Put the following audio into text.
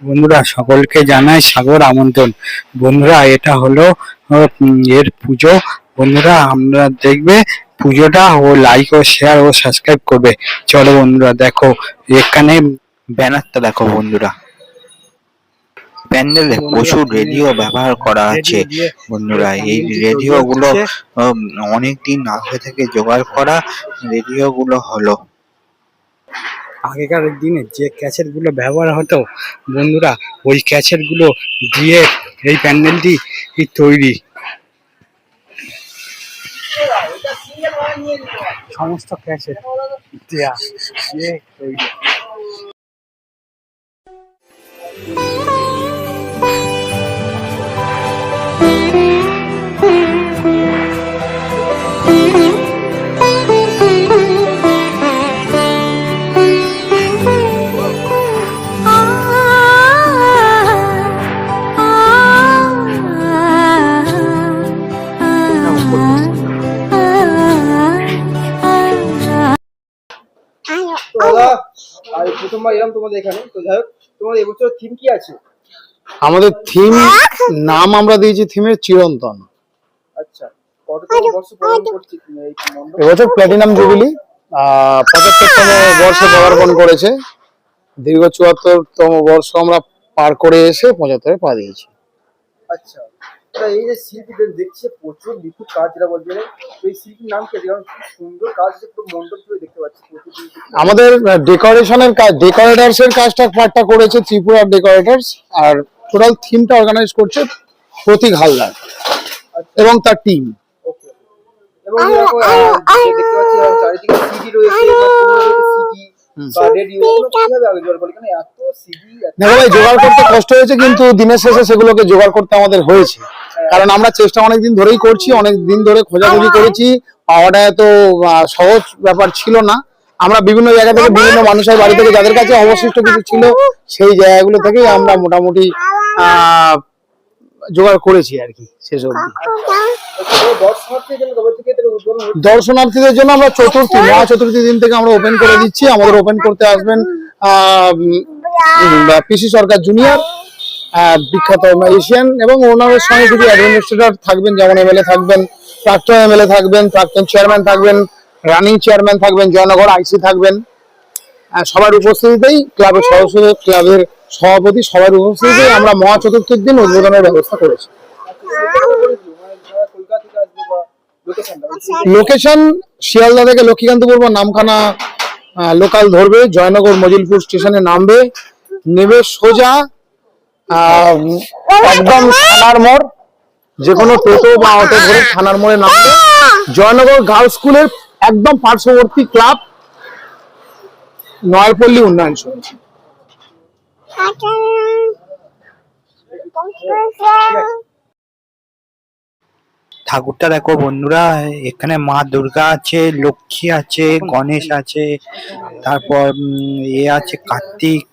বন্ধুরা সকলকে জানাই সাগর আমন্ত্রণ। বন্ধুরা এটা হলো এর পুজো। বন্ধুরা আমরা দেখবে পুজোটা ও লাইক ও শেয়ার ও সাবস্ক্রাইব করবে। চলো বন্ধুরা দেখো এখানে ব্যানারটা দেখো বন্ধুরা। প্যান্ডেলে প্রচুর রেডিও ব্যবহার করা আছে বন্ধুরা। এই রেডিও গুলো অনেকদিন আগে থেকে জোগাড় করা রেডিও গুলো হলো। আগেকার দিনে যে ক্যাচেটগুলো ব্যবহার হতো, বন্ধুরা, ওই ক্যাচেটগুলো দিয়ে এই প্যান্ডেলটি তৈরি। সমস্ত ক্যাচেট দেয়া দিয়ে তৈরি। আর প্রথমবার এলাম তোমাদের এখানে। তো যাই হোক তোমাদের এবছর থিম কি আছে? আমাদের থিম নাম আমরা দিয়েছি থিমের চিরন্তন। আচ্ছা এবছর প্ল্যাটিনাম জুবিলি পঁচাত্তরতম বর্ষে পদার্পণ করেছে। দীর্ঘ চুয়াত্তরতম বর্ষ আমরা পার করে এসে পঁচাত্তরে পা দিয়েছি। আচ্ছা। এই যে শিল্পীদের দেখছে প্রচুর নিখুঁত কাজ যেটা বলছে তো এই শিল্পীর নাম কি আছে? কারণ খুব সুন্দর কাজ আছে পুরো মণ্ডপ জুড়ে দেখতে পাচ্ছি আমাদের ডেকোরেশনের কাজ ডেকোরেটার্স এর কাজটা পার্টটা করেছে ত্রিপুরার ডেকোরেটার্স আর টোটাল থিমটা অর্গানাইজ করছে প্রতীক হালদার এবং তার টিম এবং দেখতে পাচ্ছি চারিদিকে সিডি রয়েছে সিডি জোগাড় করতে কষ্ট হয়েছে কিন্তু দিনের শেষে সেগুলোকে জোগাড় করতে আমাদের হয়েছে। কারণ আমরা চেষ্টা অনেক দিন ধরেই করছি অনেক দিন ধরে খোঁজাখুঁজি করেছি। পাওয়াটা এত সহজ ব্যাপার ছিল না। আমরা বিভিন্ন জায়গা থেকে বিভিন্ন মানুষের বাড়ি থেকে যাদের কাছে অবশিষ্ট কিছু ছিল সেই জায়গাগুলো থেকেই আমরা মোটামুটি জোগাড় করেছি আর কি শেষ অবধি। দর্শনার্থীদের জন্য আমরা চতুর্থী মহা চতুর্থী দিন থেকে আমরা ওপেন করে দিচ্ছি। আমাদের ওপেন করতে আসবেন আহ, পিসি সরকার জুনিয়র বিখ্যাত এশিয়ান এবং ওনাদের সঙ্গে কিছু অ্যাডমিনিস্ট্রেটর থাকবেন, যেমন এমএলএ থাকবেন, প্রাক্তন এমএলএ থাকবেন, প্রাক্তন চেয়ারম্যান থাকবেন, রানিং চেয়ারম্যান থাকবেন, জয়নগর আইসি থাকবেন সবার উপস্থিতিতেই ক্লাবের সদস্য, ক্লাবের সভাপতি সবার উপস্থিতিতেই আমরা মহা চতুর্থীর দিন উদ্বোধনের ব্যবস্থা করেছি। লোকেশন শিয়ালদা থেকে লক্ষ্মীকান্তপুর বা নামখানা লোকাল ধরবে, জয়নগর মজিলপুর স্টেশনে নামবে, নেবে সোজা একদম থানার মোড় যে কোনো টোটো বা অটো ধরে থানার মোড়ে নামবে জয়নগর গার্লস স্কুলের একদম পার্শ্ববর্তী ক্লাব নয়ারপল্লী উন্নয়ন সমিতি। ঠাকুরটা দেখো বন্ধুরা, এখানে মা দুর্গা আছে, লক্ষ্মী আছে, গণেশ আছে, তারপর এ আছে কার্তিক